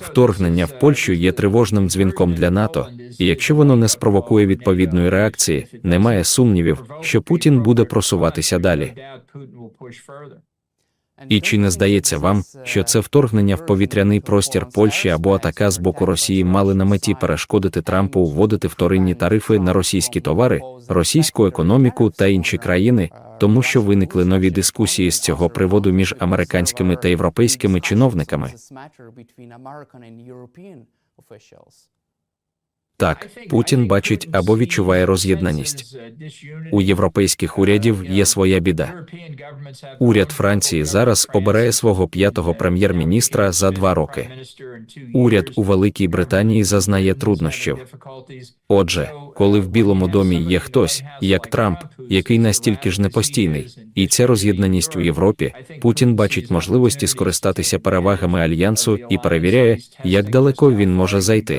Вторгнення в Польщу є тривожним дзвінком для НАТО, і якщо воно не спровокує відповідної реакції, немає сумнівів, що Путін буде просуватися далі. І чи не здається вам, що це вторгнення в повітряний простір Польщі або атака з боку Росії мали на меті перешкодити Трампу вводити вторинні тарифи на російські товари, російську економіку та інші країни, тому що виникли нові дискусії з цього приводу між американськими та європейськими чиновниками? Так, Путін бачить або відчуває роз'єднаність. У європейських урядів є своя біда. Уряд Франції зараз обирає свого п'ятого прем'єр-міністра за два роки. Уряд у Великій Британії зазнає труднощів. Отже, коли в Білому домі є хтось, як Трамп, який настільки ж непостійний, і ця роз'єднаність у Європі, Путін бачить можливості скористатися перевагами альянсу і перевіряє, як далеко він може зайти.